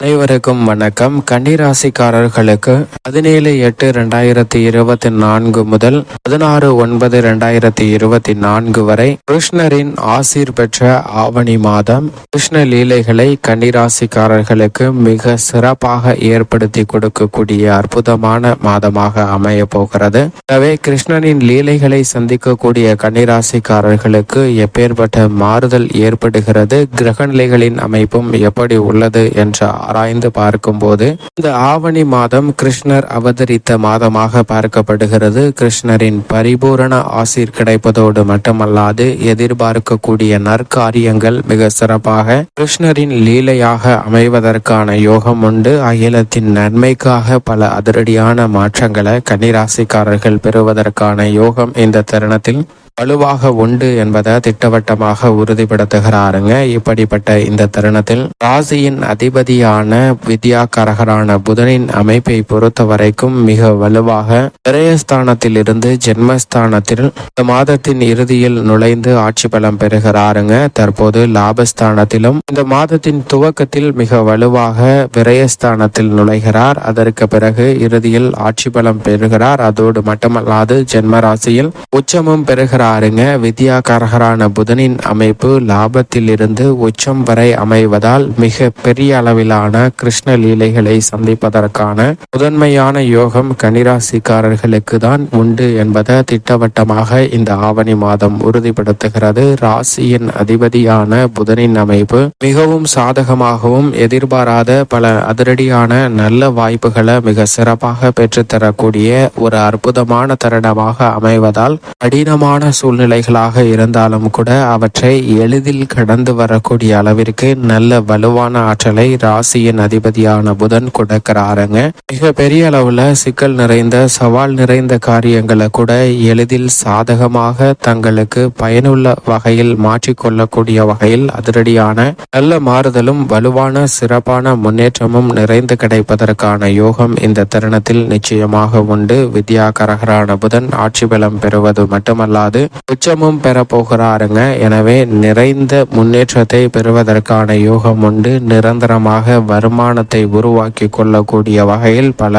அனைவருக்கும் வணக்கம். கன்னிராசிக்காரர்களுக்கு பதினேழு எட்டு ரெண்டாயிரத்தி இருபத்தி நான்கு முதல் பதினாறு ஒன்பது ரெண்டாயிரத்தி இருபத்தி நான்கு வரை கிருஷ்ணரின் ஆசீர் பெற்ற ஆவணி மாதம் கிருஷ்ண லீலைகளை கன்னிராசிக்காரர்களுக்கு மிக சிறப்பாக ஏற்படுத்தி கொடுக்கக்கூடிய அற்புதமான மாதமாக அமைய போகிறது. எனவே கிருஷ்ணனின் லீலைகளை சந்திக்கக்கூடிய கன்னிராசிக்காரர்களுக்கு எப்பேற்பட்ட மாறுதல் ஏற்படுகிறது? கிரகநிலைகளின் அமைப்பும் எப்படி உள்ளது? என்ற ஆராய்ந்து பார்க்கும்போது இந்த ஆவணி மாதம் கிருஷ்ணர் அவதரித்த மாதமாக பார்க்கப்படுகிறது. கிருஷ்ணரின் பரிபூரண ஆசீர் கிடைப்பதோடு மட்டுமல்லாது எதிர்பார்க்கக்கூடிய நற்காரியங்கள் மிக சிறப்பாக கிருஷ்ணரின் லீலையாக அமைவதற்கான யோகம் உண்டு. அகிலத்தின் நன்மைக்காக பல அதிரடியான மாற்றங்களை கன்னிராசிக்காரர்கள் பெறுவதற்கான யோகம் இந்த தருணத்தில் வலுவாக உண்டு என்பதை திட்டவட்டமாக உறுதிப்படுத்துகிறாருங்க. இப்படிப்பட்ட இந்த தருணத்தில் ராசியின் அதிபதியான வித்யாகரகரான புதனின் அமைப்பை பொறுத்த வரைக்கும் மிக வலுவாக விரயஸ்தானத்தில் இருந்து ஜென்மஸ்தானத்தில் இந்த மாதத்தின் இறுதியில் நுழைந்து ஆட்சி பலம் பெறுகிறாருங்க. தற்போது லாபஸ்தானத்திலும் இந்த மாதத்தின் துவக்கத்தில் மிக வலுவாக விரயஸ்தானத்தில் நுழைகிறார். அதற்கு பிறகு இறுதியில் ஆட்சி பலம் பெறுகிறார். அதோடு மட்டுமல்லாது ஜென்ம ராசியில் உச்சமும் பெறுகிறார். பார்க்கிறாருங்க வித்யா கரகரான புதனின் அமைப்பு லாபத்திலிருந்து உச்சம் வரை அமைவதால் மிக பெரிய அளவிலான கிருஷ்ண லீலைகளை சந்திப்பதற்கான முதன்மையான யோகம் கனிராசிக்காரர்களுக்கு தான் உண்டு என்பதை திட்டவட்டமாக இந்த ஆவணி மாதம் உறுதிப்படுத்துகிறது. ராசியின் அதிபதியான புதனின் அமைப்பு மிகவும் சாதகமாகவும் எதிர்பாராத பல அதிரடியான நல்ல வாய்ப்புகளை மிக சிறப்பாக பெற்றுத்தரக்கூடிய ஒரு அற்புதமான தருணமாக அமைவதால் கடினமான சூழ்நிலைகளாக இருந்தாலும் கூட அவற்றை எளிதில் கடந்து வரக்கூடிய அளவிற்கு நல்ல வலுவான ஆற்றலை ராசியின் அதிபதியான புதன் கொடுக்கிறாருங்க. மிக பெரிய அளவுல சிக்கல் நிறைந்த சவால் நிறைந்த காரியங்களை கூட எளிதில் சாதகமாக தங்களுக்கு பயனுள்ள வகையில் மாற்றிக்கொள்ளக்கூடிய வகையில் அதிரடியான நல்ல மாறுதலும் வலுவான சிறப்பான முன்னேற்றமும் நிறைந்து கிடைப்பதற்கான யோகம் இந்த தருணத்தில் நிச்சயமாக உண்டு. வித்யா கரகரான புதன் ஆட்சி பலம் பெறுவது மட்டுமல்லாது உச்சமும் பெறப்போகிறாருங்க. எனவே நிறைந்த முன்னேற்றத்தை பெறுவதற்கான யோகம் உண்டு. நிரந்தரமாக வருமானத்தை உருவாக்கி கொள்ளக்கூடிய வகையில் பல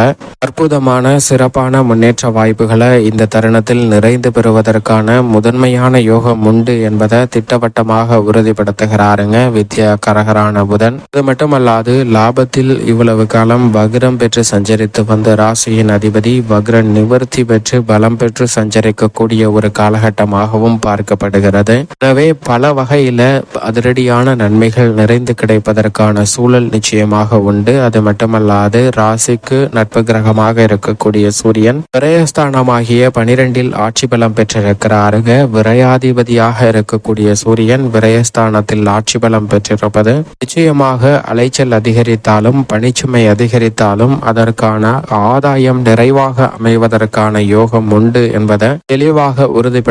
அற்புதமான சிறப்பான முன்னேற்ற வாய்ப்புகளை இந்த தருணத்தில் நிறைந்து பெறுவதற்கான முதன்மையான யோகம் உண்டு என்பதை திட்டவட்டமாக உறுதிப்படுத்துகிறாருங்க வித்யா கரகரான புதன். இது மட்டுமல்லாது லாபத்தில் இவ்வளவு காலம் வக்ரம் பெற்று சஞ்சரித்து வந்த ராசியின் அதிபதி வக்ரன் நிவர்த்தி பெற்று பலம் பெற்று சஞ்சரிக்கக்கூடிய ஒரு காலகட்டம் காலகட்டமாகவும் பார்க்கப்படுகிறது. எனவே பல வகையில அதிரடியான நன்மைகள் நிறைந்து கிடைப்பதற்கான சூழல் நிச்சயமாக உண்டு. அது மட்டுமல்லாது ராசிக்கு நட்பு கிரகமாக இருக்கக்கூடிய சூரியன் விரயஸ்தானமாகிய பனிரெண்டில் ஆட்சி பலம் பெற்றிருக்கிறாருங்க. விரயாதிபதியாக இருக்கக்கூடிய சூரியன் விரயஸ்தானத்தில் ஆட்சி பலம் பெற்றிருப்பது. நிச்சயமாக அலைச்சல் அதிகரித்தாலும் பணிச்சுமை அதிகரித்தாலும் அதற்கான ஆதாயம் நிறைவாக அமைவதற்கான யோகம் உண்டு என்பதை தெளிவாக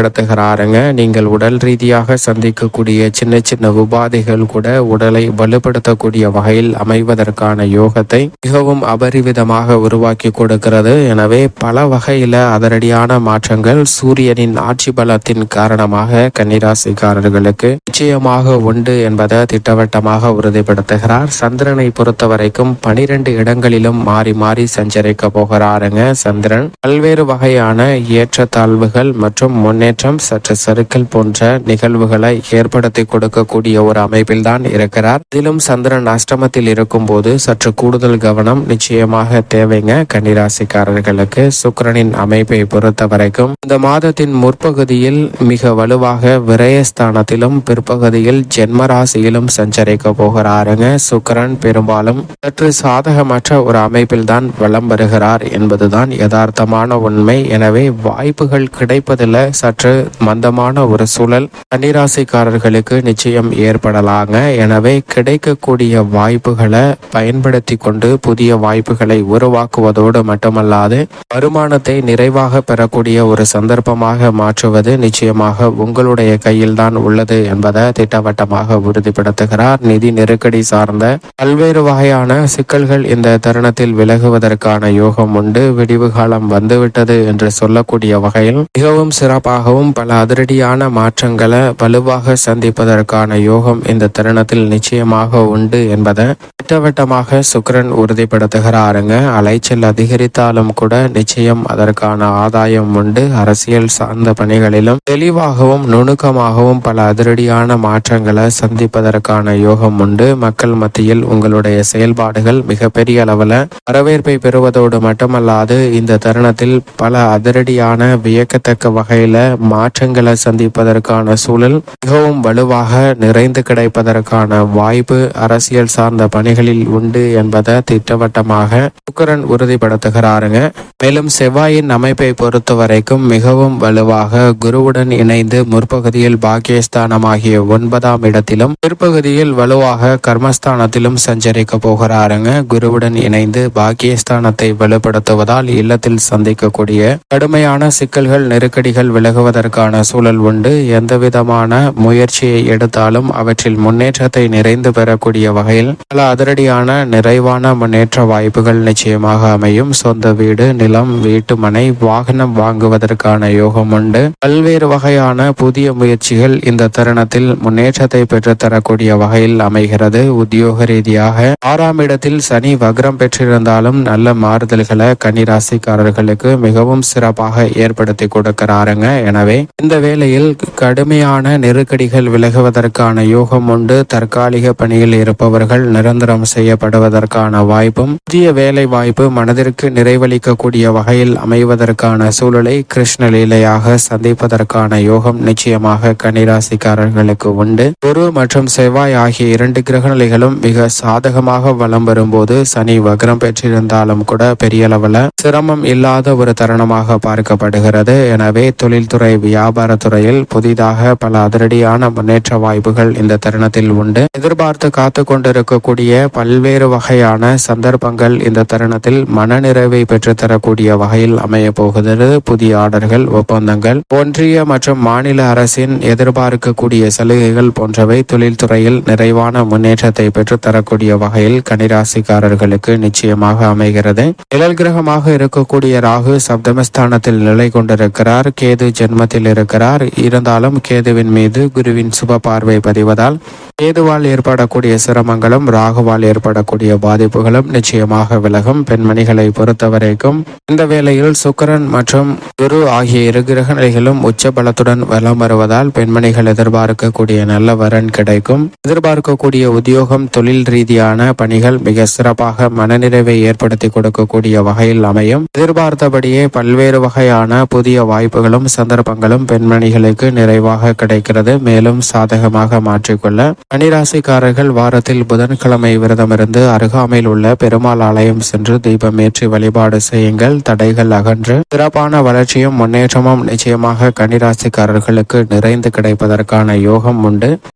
உறுதிப்படுத்துகிறாருங்க நீங்கள் உடல் ரீதியாக சந்திக்கக்கூடிய சின்ன சின்ன உபாதைகள் கூட உடலை வலுப்படுத்தக்கூடிய வகையில் அமைவதற்கான யோகத்தை மிகவும் அபரிவிதமாக உருவாக்கி கொடுக்கிறது. எனவே பல வகையில அதிரடியான மாற்றங்கள் சூரியனின் ஆட்சி பலத்தின் காரணமாக கன்னிராசிக்காரர்களுக்கு நிச்சயமாக உண்டு என்பதை திட்டவட்டமாக உறுதிப்படுத்துகிறார். சந்திரனை பொறுத்த வரைக்கும் பனிரெண்டு இடங்களிலும் மாறி மாறி சஞ்சரிக்க போகிறாருங்க சந்திரன். பல்வேறு வகையான ஏற்றத்தாழ்வுகள் மற்றும் முன்னேற்ற முன்னேற்றம் சற்று சறுக்கல் போன்ற நிகழ்வுகளை ஏற்படுத்தி கொடுக்கக்கூடிய ஒரு அமைப்பில் தான் இருக்கிறார். இதிலும் சந்திரன் அஷ்டமத்தில் இருக்கும் போது சற்று கூடுதல் கவனம் நிச்சயமாக தேவைங்க கன்னிராசிக்காரர்களுக்கு. சுக்கிரனின் அமைப்பை பொறுத்த வரைக்கும் இந்த மாதத்தின் முற்பகுதியில் மிக வலுவாக விரயஸ்தானத்திலும் பிற்பகுதியில் ஜென்ம ராசியிலும் சஞ்சரிக்க போகிறாருங்க சுக்கரன். பெரும்பாலும் சற்று சாதகமற்ற ஒரு அமைப்பில் தான் வலம் வருகிறார் என்பதுதான் யதார்த்தமான உண்மை. எனவே வாய்ப்புகள் கிடைப்பதில் சற்று சற்று மந்தமான ஒரு சூழல் கன்னிராசிக்காரர்களுக்கு நிச்சயம் ஏற்படலாங்க. எனவே கிடைக்கக்கூடிய வாய்ப்புகளை பயன்படுத்தி கொண்டு புதிய வாய்ப்புகளை உருவாக்குவதோடு மட்டுமல்லாது வருமானத்தை நிறைவாக பெறக்கூடிய ஒரு சந்தர்ப்பமாக மாற்றுவது நிச்சயமாக உங்களுடைய கையில்தான் உள்ளது என்பதை திட்டவட்டமாக உறுதிப்படுத்துகிறார். நிதி நெருக்கடி சார்ந்த பல்வேறு வகையான சிக்கல்கள் இந்த தருணத்தில் விலகுவதற்கான யோகம் உண்டு. விடிவு காலம் வந்துவிட்டது என்று சொல்லக்கூடிய வகையில் மிகவும் சிறப்பாகவும் மிகவும் பல அதிரடியான மாற்றங்களை வலுவாக சந்திப்பதற்கான யோகம் இந்த தருணத்தில் நிச்சயமாக உண்டு என்பதை திட்டவட்டமாக சுக்கிரன் உறுதிப்படுத்துகிறாருங்க. அலைச்சல் அதிகரித்தாலும் கூட நிச்சயம் அதற்கான ஆதாயம் உண்டு. அரசியல் சார்ந்த பணிகளிலும் தெளிவாகவும் நுணுக்கமாகவும் பல அதிரடியான மாற்றங்களை சந்திப்பதற்கான யோகம் உண்டு. மக்கள் மத்தியில் உங்களுடைய செயல்பாடுகள் மிகப்பெரிய அளவில் வரவேற்பை பெறுவதோடு மட்டுமல்லாது இந்த தருணத்தில் பல அதிரடியான வியக்கத்தக்க வகையில மாற்றங்களை சந்திப்பதற்கான சூழல் மிகவும் வலுவாக நிறைந்து கிடைப்பதற்கான வாய்ப்பு அரசியல் சார்ந்த பணிகளில் உண்டு என்பதை திட்டவட்டமாக சுக்கரன் உறுதிப்படுத்துகிறாருங்க. மேலும் செவ்வாயின் அமைப்பை பொறுத்த வரைக்கும் மிகவும் வலுவாக குருவுடன் இணைந்து முற்பகுதியில் பாக்கியஸ்தானமாகிய ஒன்பதாம் இடத்திலும் பிற்பகுதியில் வலுவாக கர்மஸ்தானத்திலும் சஞ்சரிக்க போகிறாருங்க. குருவுடன் இணைந்து பாக்கியஸ்தானத்தை வலுப்படுத்துவதால் இல்லத்தில் சந்திக்கக்கூடிய கடுமையான சிக்கல்கள் நெருக்கடிகள் விலகுவதற்கான சூழல் உண்டு. எந்த விதமான முயற்சியை எடுத்தாலும் அவற்றில் முன்னேற்றத்தை நிறைந்து பெறக்கூடிய வகையில் பல அதிரடியான நிறைவான முன்னேற்ற வாய்ப்புகள் நிச்சயமாக அமையும். சொந்த வீடு நிலம் வீட்டு மனை வாகனம் வாங்குவதற்கான யோகம் உண்டு. பல்வேறு வகையான புதிய முயற்சிகள் இந்த தருணத்தில் முன்னேற்றத்தை பெற்றுத்தரக்கூடிய வகையில் அமைகிறது. உத்தியோக ரீதியாக ஆறாம் இடத்தில் சனி வக்ரம் பெற்றிருந்தாலும் நல்ல மாறுதல்களை கன்னிராசிக்காரர்களுக்கு மிகவும் சிறப்பாக ஏற்படுத்தி கொடுக்கிறாருங்க. எனவே இந்த வேளையில் கடுமையான நெருக்கடிகள் விலகுவதற்கான யோகம் உண்டு. தற்காலிக பணியில் இருப்பவர்கள் நிரந்தரம் செய்யப்படுவதற்கான வாய்ப்பும் புதிய வேலை வாய்ப்பு மனதிற்கு நிறைவளிக்கக்கூடிய வகையில் அமைவதற்கான சூழலை கிருஷ்ணலீலையாக சந்திப்பதற்கான யோகம் நிச்சயமாக கன்னிராசிக்காரர்களுக்கு உண்டு. குரு மற்றும் செவ்வாய் ஆகிய இரண்டு கிரகநிலைகளும் மிக சாதகமாக வலம் வரும்போது சனி வக்ரம் பெற்றிருந்தாலும் கூட பெரிய அளவில் சிரமம் இல்லாத ஒரு தருணமாக பார்க்கப்படுகிறது. எனவே தொழில்துறை வியாபாரத்துறையில் புதிதாக பல அதிரடியான முன்னேற்ற வாய்ப்புகள் இந்த தருணத்தில் உண்டு. எதிர்பார்த்து காத்து கொண்டிருக்கக்கூடிய பல்வேறு வகையான சந்தர்ப்பங்கள் இந்த தருணத்தில் மனநிறைவை பெற்றுத்தரக்கூடிய வகையில் அமைய போகிறது புதிய ஆர்டர்கள் ஒப்பந்தங்கள் ஒன்றிய மற்றும் மாநில அரசின் எதிர்பார்க்கக்கூடிய சலுகைகள் போன்றவை தொழில்துறையில் நிறைவான முன்னேற்றத்தை பெற்றுத்தரக்கூடிய வகையில் கனிராசிக்காரர்களுக்கு நிச்சயமாக அமைகிறது. நிழல் கிரகமாக இருக்கக்கூடிய ராகு சப்தமஸ்தானத்தில் நிலை கொண்டிருக்கிறார். கேது ஜென்மத்தில் இருக்கிறார். இருந்தாலும் கேதுவின் மீது குருவின் சுப பார்வை பதிவதால் கேதுவால் ஏற்படக்கூடிய சிரமங்களும் ராகுவால் ஏற்படக்கூடிய பாதிப்புகளும் நிச்சயமாக விலகும். பெண்மணிகளை பொறுத்தவரைக்கும் இந்த வேளையில் சுக்கரன் மற்றும் குரு ஆகிய இரு கிரக நிலைகளும் உச்ச பலத்துடன் வலம் வருவதால் பெண்மணிகள் எதிர்பார்க்கக்கூடிய நல்ல வரன் கிடைக்கும். எதிர்பார்க்கக்கூடிய உத்தியோகம் தொழில் ரீதியான பணிகள் மிக சிறப்பாக மனநிறைவை ஏற்படுத்தி கொடுக்கக்கூடிய வகையில் அமையும். எதிர்பார்த்தபடியே பல்வேறு வகையான புதிய வாய்ப்புகளும் சந்தர்ப்பங்களும் பெண்மணிகளுக்கு நிறைவாக கிடைக்கிறது. மேலும் சாதகமாக மாற்றிக்கொள்ள கன்னிராசிக்காரர்கள் வாரத்தில் புதன்கிழமை விரதமிருந்து அருகாமையில் உள்ள பெருமாள் ஆலயம் சென்று தீபம் ஏற்றி வழிபாடு செய்யுங்கள். தடைகள் அகன்று சிறப்பான வளர்ச்சியும் முன்னேற்றமும் நிச்சயமாக கன்னிராசிக்காரர்களுக்கு நிறைந்து கிடைப்பதற்கான யோகம் உண்டு.